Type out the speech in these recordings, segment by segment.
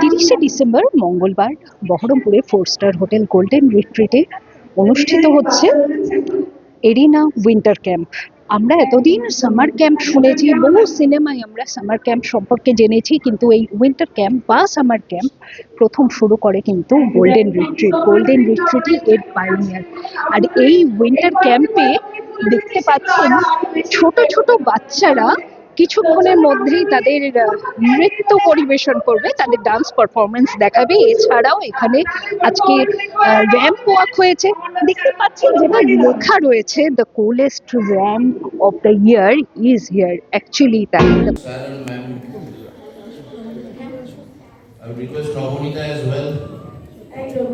তিরিশে ডিসেম্বর, মঙ্গলবার, বহরমপুরে ফোর স্টার হোটেল গোল্ডেন রিট্রিটে অনুষ্ঠিত হচ্ছে এরিনা উইন্টার ক্যাম্প আমরা এতদিন সামার ক্যাম্প শুনেছি, বহু সিনেমায় আমরা সামার ক্যাম্প সম্পর্কে জেনেছি, কিন্তু এই উইন্টার ক্যাম্প বা সামার ক্যাম্প প্রথম শুরু করে কিন্তু গোল্ডেন রিট্রিট গোল্ডেন রিট্রিটই এর পাইনিয়ার আর এই উইন্টার ক্যাম্পে দেখতে পাচ্ছেন ছোট ছোট বাচ্চারা কিছুক্ষণের মধ্যেই তাদের নৃত্য পরিবেশন করবে তাদের ডান্স পারফরমেন্স দেখাবে এছাড়াও এখানে আজকে র্যাম্প ওয়াক হয়েছে দেখতে পাচ্ছেন যেটা লেখা রয়েছে the coldest ramp of the year is here actually that Sharon ma'am. I would request Ramonita as well. Thank you.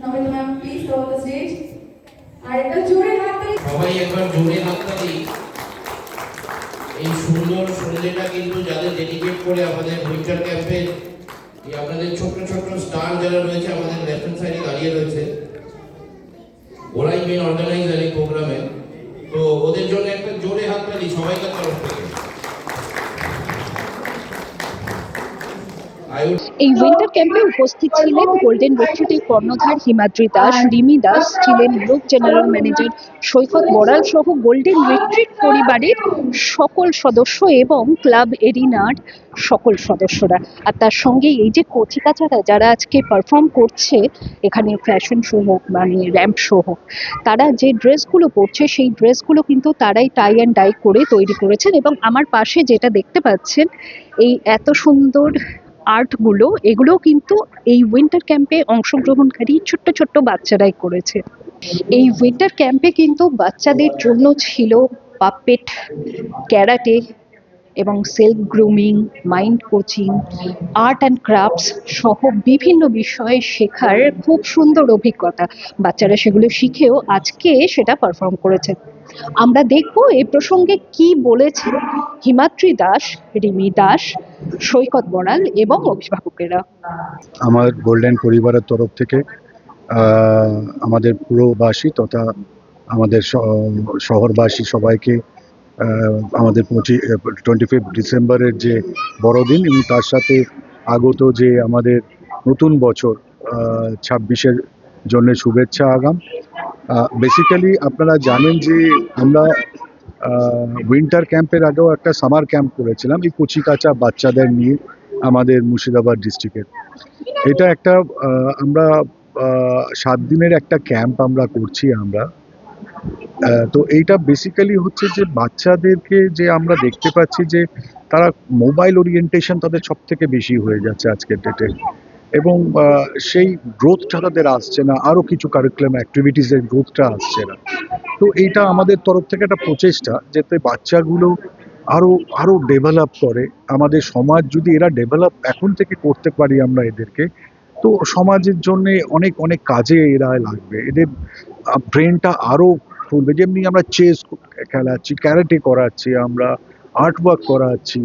Namita ma'am, please come on the stage. আর একটা জোরে হাততালি সবাই একবার জোরে হাততালি এই সুন্দর সন্ধ্যেটা কিন্তু যাদের ডেডিকেট করে আমাদের উইন্টার ক্যাম্পে এই আপনাদের ছোট্ট ছোট্ট স্টার যারা রয়েছে, আমাদের লেফট সাইডে দাঁড়িয়ে রয়েছে, ওরাই মেন অর্গানাইজার এই প্রোগ্রামে তো ওদের জন্য একটা জোরে হাত পেলি সবাইকার তরফ এই উইন্টার ক্যাম্পে উপস্থিত ছিলেন গোল্ডেন রিট্রিটের কর্ণধার হিমাদ্রি দাস, রিমি দাস ছিলেন group general manager Saikat Boral সহ গোল্ডেন রিট্রিট পরিবারের সকল সদস্য এবং ক্লাব এরিনার সকল সদস্যরা। আর তার সঙ্গে এই যে কচিকাচারা যারা আজকে পারফর্ম করছে, এখানে ফ্যাশন শো হোক মানে র্যাম্প শো হোক, তারা যে ড্রেসগুলো পরছে, সেই ড্রেসগুলো কিন্তু তারাই টাই অ্যান্ড ডাই করে তৈরি করেছেন এবং আমার পাশে যেটা দেখতে পাচ্ছেন, এই এত সুন্দর আর্টগুলো এগুলো কিন্তু এই উইন্টার ক্যাম্পে অংশগ্রহণকারী ছোট্ট ছোট্ট বাচ্চারাই করেছে। এই উইন্টার ক্যাম্পে কিন্তু বাচ্চাদের জন্য ছিল পাপেট ক্যারাটে এবং self grooming, mind coaching, art and crafts সহ বিভিন্ন বিষয়ে শেখার খুব সুন্দর অভিজ্ঞতা। বাচ্চারা সেগুলো শিখেও আজকে সেটা পারফর্ম করেছে। আমরা দেখব এই প্রসঙ্গে কি বলেছেন হিমাদ্রি দাস, রিমি দাস, সৈকত বড়াল এবং অভিভাবকেরা। আমার গোল্ডেন পরিবারের তরফ থেকে আমাদের পুরবাসী তথা আমাদের শহরবাসী সবাইকে আমাদের পঁচিশ টোয়েন্টি ফিফথ ডিসেম্বরের যে বড়দিন এবং তার সাথে আগত যে আমাদের নতুন বছর ছাব্বিশের জন্য শুভেচ্ছা আগাম। বেসিক্যালি আপনারা জানেন যে আমরা উইন্টার ক্যাম্পের আগেও একটা সামার ক্যাম্প করেছিলাম, এই কচিকাচা বাচ্চাদের নিয়ে আমাদের মুর্শিদাবাদ ডিস্ট্রিক্টের এটা একটা আমরা সাত দিনের একটা ক্যাম্প আমরা করছি আমরা। তো এইটা বেসিক্যালি হচ্ছে যে বাচ্চাদেরকে যে আমরা দেখতে পাচ্ছি যে তারা মোবাইল ওরিয়েন্টেশন তাদের সব থেকে বেশি হয়ে যাচ্ছে আজকের ডেটে এবং সেই গ্রোথটা তাদের আসছে না, আরও কিছু কারিকুলাম অ্যাক্টিভিটিসের গ্রোথটা আসছে না। তো এইটা আমাদের তরফ থেকে একটা প্রচেষ্টা যাতে বাচ্চাগুলো আরও আরও ডেভেলপ করে। আমাদের সমাজ যদি এরা ডেভেলপ এখন থেকে করতে পারি আমরা এদেরকে, তো সমাজের জন্য অনেক অনেক কাজে এরা লাগবে। এদের ব্রেনটা আরও খুলবে যেমনি আমরা চেস খেলাচ্ছি ক্যারাটে করাচ্ছি, আমরা আর্ট ওয়ার্ক করাচ্ছি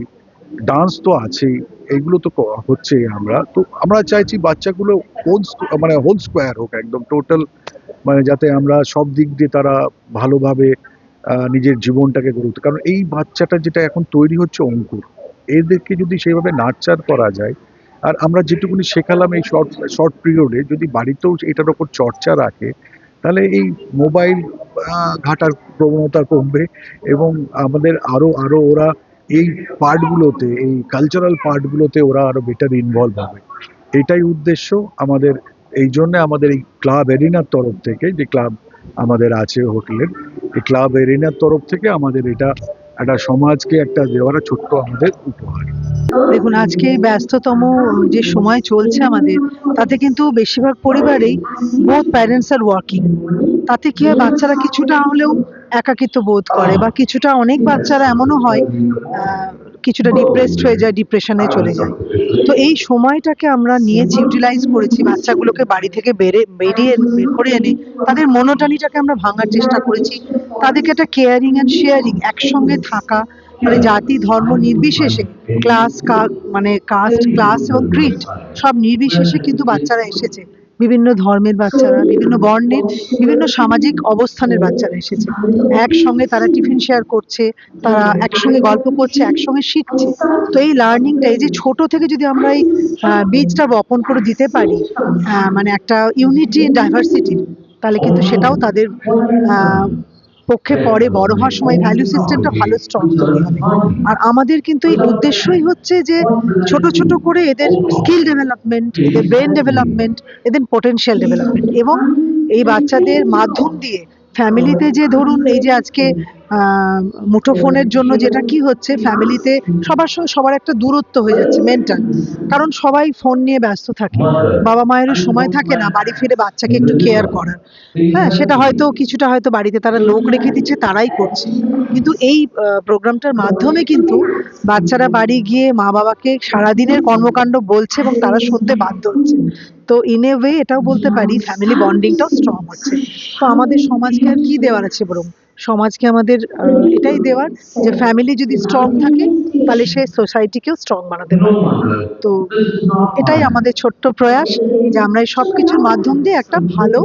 ডান্স তো আছেই, এগুলো তো হচ্ছেই আমরা। তো আমরা চাইছি বাচ্চাগুলো হোল মানে হোল স্কোয়ার হোক একদম টোটাল মানে যাতে আমরা সব দিক দিয়ে তারা ভালোভাবে নিজের জীবনটাকে গড়ে তুলতে কারণ এই বাচ্চাটা যেটা এখন তৈরি হচ্ছে অঙ্কুর, এদেরকে যদি সেইভাবে নার্চার করা যায়, আর আমরা যেটুকুনি শেখালাম এই শর্ট শর্ট পিরিয়ডে যদি বাড়িতেও এটার ওপর চর্চা রাখে, তাহলে এই মোবাইল ঘাটার প্রবণতা কমবে এবং আমাদের আরও আরও ওরা এই পার্টগুলোতে, এই কালচারাল পার্টগুলোতে ওরা আরও বেটার ইনভলভ হবে। এটাই উদ্দেশ্য আমাদের, এই জন্য আমাদের এই ক্লাব এরিনার তরফ থেকে, যে ক্লাব আমাদের আছে হোটেলের, এই ক্লাব এরিনার তরফ থেকে আমাদের এটা একটা সমাজকে একটা দেওয়ার ছোট্ট আমাদের উপহার। দেখুন, আজকে এই ব্যস্ততম যে সময় চলছে আমাদের, তাতে কিন্তু বেশিরভাগ পরিবারেই বোথ প্যারেন্টস আর ওয়ার্কিং তাতে কি হয়, বাচ্চারা কিছুটা হলেও একাকিত্ব বোধ করে বা কিছুটা অনেক বাচ্চারা এমনও হয় কিছুটা ডিপ্রেসড হয়ে যায় ডিপ্রেশনে চলে যায়। তো এই সময়টাকে আমরা নিয়েছি ইউটিলাইজ করেছি বাচ্চাগুলোকে বাড়ি থেকে বেরে, বেরিয়ে, বের করে এনে তাদের মনোটানিটাকে আমরা ভাঙার চেষ্টা করেছি। তাদেরকে একটা কেয়ারিং অ্যান্ড শেয়ারিং একসঙ্গে থাকা মানে জাতি ধর্ম নির্বিশেষে ক্লাস মানে কাস্ট ক্লাস এবং ক্রিট সব নির্বিশেষে কিন্তু বাচ্চারা এসেছে। বিভিন্ন ধর্মের বাচ্চারা বিভিন্ন বর্ণের বিভিন্ন সামাজিক অবস্থানের বাচ্চারা এসেছে। একসঙ্গে তারা টিফিন শেয়ার করছে তারা একসঙ্গে গল্প করছে একসঙ্গে শিখছে। তো এই লার্নিংটা এই যে ছোট থেকে যদি আমরা এই বীজটা বপন করে দিতে পারি মানে একটা ইউনিটি ডাইভার্সিটি তাহলে কিন্তু সেটাও তাদের আহ, পক্ষে পরে বড় হওয়ার সময় ভ্যালু সিস্টেমটা ভালো স্ট্রং করতে হবে আর আমাদের কিন্তু এই উদ্দেশ্যই হচ্ছে যে ছোট ছোট করে এদের স্কিল ডেভেলপমেন্ট এদের ব্রেন ডেভেলপমেন্ট এদের পোটেনশিয়াল ডেভেলপমেন্ট এবং এই বাচ্চাদের মাধ্যম দিয়ে ফ্যামিলিতে যে ধরুন এই যে আজকে মুঠোফোনের জন্য যেটা কি হচ্ছে ফ্যামিলিতে সবার সঙ্গে সবার একটা দূরত্ব হয়ে যাচ্ছে মেন্টাল কারণ সবাই ফোন নিয়ে ব্যস্ত থাকে। বাবা মায়েরও সময় থাকে না বাড়ি ফিরে বাচ্চাকে একটু কেয়ার করার। হ্যাঁ সেটা হয়তো কিছুটা হয়তো বাড়িতে তারা লোক রেখে দিচ্ছে, তারাই করছে। কিন্তু এই প্রোগ্রামটার মাধ্যমে কিন্তু বাচ্চারা বাড়ি গিয়ে মা বাবাকে সারাদিনের কর্মকাণ্ড বলছে এবং তারা শুনতে বাধ্য হচ্ছে। তো ইন এ ওয়ে এটাও বলতে পারি ফ্যামিলি বন্ডিংটাও স্ট্রং হচ্ছে। তো আমাদের সমাজকে আর কি দেওয়ার আছে বরং? সমাজকে আমাদের এটাই দেওয়ার যে ফ্যামিলি যদি স্ট্রং থাকে, তাহলে সে সোসাইটিকেও স্ট্রং বানাতে পারবে তো এটাই আমাদের ছোট্ট প্রয়াস যে আমরা এই সব কিছুর মাধ্যম দিয়ে একটা ভালো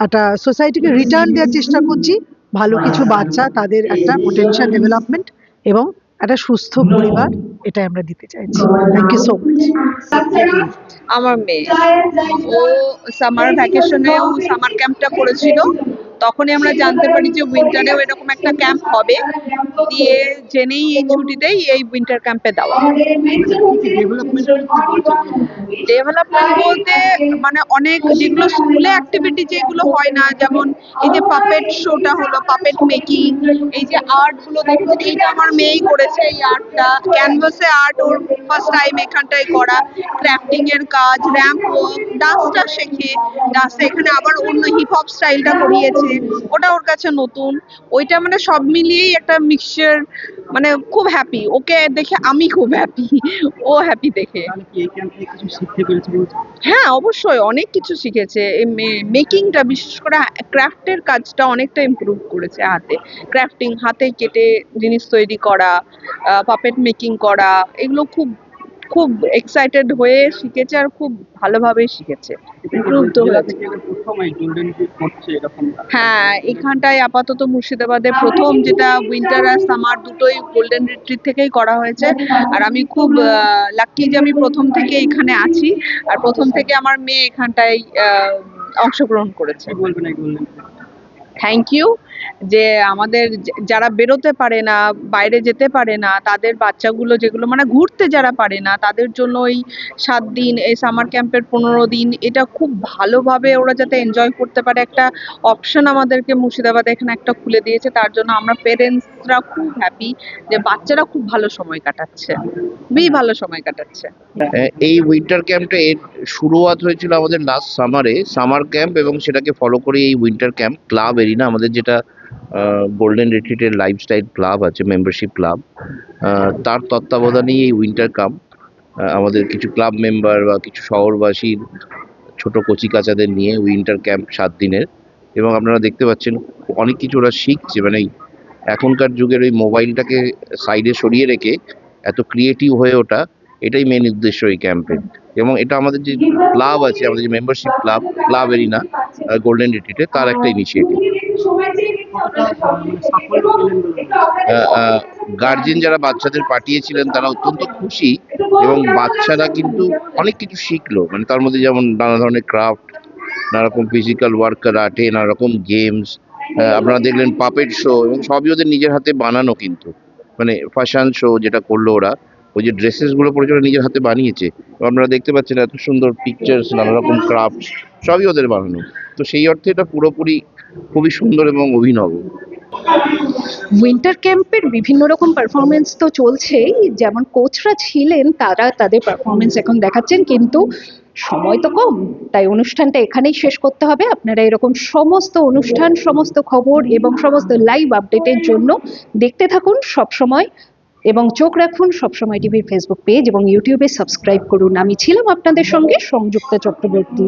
একটা সোসাইটিকে রিটার্ন দেওয়ার চেষ্টা করছি। ভালো কিছু বাচ্চা, তাদের একটা পোটেনশিয়াল ডেভেলপমেন্ট এবং একটা সুস্থ পরিবার, এটাই আমরা দিতে চাইছি। থ্যাংক ইউ সো মাচ আমার মেয়ে। ও সামার ভ্যাকেশনেও সামার ক্যাম্পটা করেছিল। তখনই আমরা জানতে পারি যে উইন্টারেও এরকম একটা ক্যাম্প হবে। দিয়ে জেনেই এই এই উইন্টার ক্যাম্পে দেওয়া ডেভেলপমেন্ট বলতে মানে অনেক যেগুলো স্কুলে অ্যাক্টিভিটি যেগুলো হয় না, যেমন এই যে পাপেট শোটা হলো পাপেট মেকিং এই যে এইটা আমার মেয়েই করেছে এই আর্টটা ক্যানভাসে আর্ট ওর ফার্স্ট টাইম এখানটায় করা। ক্রাফটিং এর কাজ র্যাম্প ওয়ার্ক শেখে। এখানে আবার অন্য হিপ হপ স্টাইলটা করিয়েছে। ওটা ওর কাছে নতুন। ওইটা মানে সব মিলিয়েই একটা মিক্সচার মানে খুব হ্যাপি ওকে দেখে আমি খুব হ্যাপি ও হ্যাপি দেখে। হ্যাঁ অবশ্যই অনেক কিছু শিখেছে। মেকিংটা বিশেষ করে ক্রাফটের কাজটা অনেকটা ইম্প্রুভ করেছে হাতে। ক্রাফটিং হাতে কেটে জিনিস তৈরি করা পাপেট মেকিং করা এগুলো খুব খুব এক্সাইটেড হয়ে শিখেছে আর খুব ভালোভাবেই শিখেছে। হয়েছে। হ্যাঁ এখানটায় আপাতত মুর্শিদাবাদে প্রথম যেটা উইন্টার আর সামার দুটোই গোল্ডেন রিট্রিট থেকেই করা হয়েছে। আর আমি খুব লাকি যে আমি প্রথম থেকে এখানে আছি। আর প্রথম থেকে আমার মেয়ে এখানটায় অংশগ্রহণ করেছে। থ্যাংক ইউ যে আমাদের যারা বেরোতে পারে না, বাইরে যেতে পারে না, তাদের বাচ্চাগুলো যেগুলো মানে ঘুরতে যারা পারে না, তাদের জন্য ওই সাত দিন, এই সামার ক্যাম্পের পনেরো দিন, এটা খুব ভালোভাবে ওরা যাতে এনজয় করতে পারে। একটা অপশন আমাদেরকে মুর্শিদাবাদে এখানে একটা খুলে দিয়েছে, তার জন্য আমরা পেরেন্টসরা খুব হ্যাপি যে বাচ্চারা খুব ভালো সময় কাটাচ্ছে। খুবই ভালো সময় কাটাচ্ছে। এই উইন্টার ক্যাম্পটা এর শুরুয়াত হয়েছিল আমাদের লাস্ট সামারে সামার ক্যাম্প এবং সেটাকে ফলো করে এই উইন্টার ক্যাম্প ক্লাব এরিনা আমাদের যেটা গোল্ডেন রিট্রিটের লাইফস্টাইল ক্লাব আছে মেম্বারশিপ ক্লাব তার তত্ত্বাবধানেই এই উইন্টার ক্যাম্প আমাদের কিছু ক্লাব মেম্বার বা কিছু শহরবাসীর ছোট কচিকাচাদের নিয়ে উইন্টার ক্যাম্প সাত দিনের। এবং আপনারা দেখতে পাচ্ছেন, অনেক কিছু ওরা শিখছে। মানে এখনকার যুগের ওই মোবাইলটাকে সাইডে সরিয়ে রেখে এত ক্রিয়েটিভ হয়ে ওঠা, এটাই মেন উদ্দেশ্য এই ক্যাম্পের এবং এটা আমাদের যে ক্লাব আছে, আমাদের যে membership club club arena golden রিট্রিটে তার একটা ইনিশিয়েটিভ গার্জেন যারা বাচ্চাদের পাঠিয়েছিলেন তারা অত্যন্ত খুশি এবং বাচ্চারা কিন্তু অনেক কিছু শিখলো। মানে তার মধ্যে যেমন নানা ধরনের ক্রাফট নানা রকম ফিজিক্যাল ওয়ার্ক আর্টে নানা রকম গেমস আপনারা দেখলেন পাপেট শো এবং সবই ওদের নিজের হাতে বানানো কিন্তু। মানে ফ্যাশন শো যেটা করল ওরা। ওই যে ড্রেসেসগুলো ওরা নিজের হাতে বানিয়েছে আপনারা দেখতে পাচ্ছেন এত সুন্দর পিকচার্স নানা রকম ক্রাফট সবই ওদের বানানো। তো সেই অর্থে এটা পুরোপুরি খুবই সুন্দর এবং অভিনব। উইন্টার ক্যাম্পের বিভিন্ন রকম পারফরমেন্স তো চলছেই, যেমন কোচরা ছিলেন, তারা তাদের পারফরমেন্স এখন দেখাচ্ছেন, কিন্তু সময় তো কম, তাই অনুষ্ঠানটা এখানেই শেষ করতে হবে। আপনারা এরকম সমস্ত অনুষ্ঠান, সমস্ত খবর এবং সমস্ত লাইভ আপডেটের জন্য দেখতে থাকুন সব সময় এবং চোখ রাখুন সবসময় টিভির ফেসবুক পেজ এবং ইউটিউবে সাবস্ক্রাইব করুন। আমি ছিলাম আপনাদের সঙ্গে সংযুক্ত চক্রবর্তী।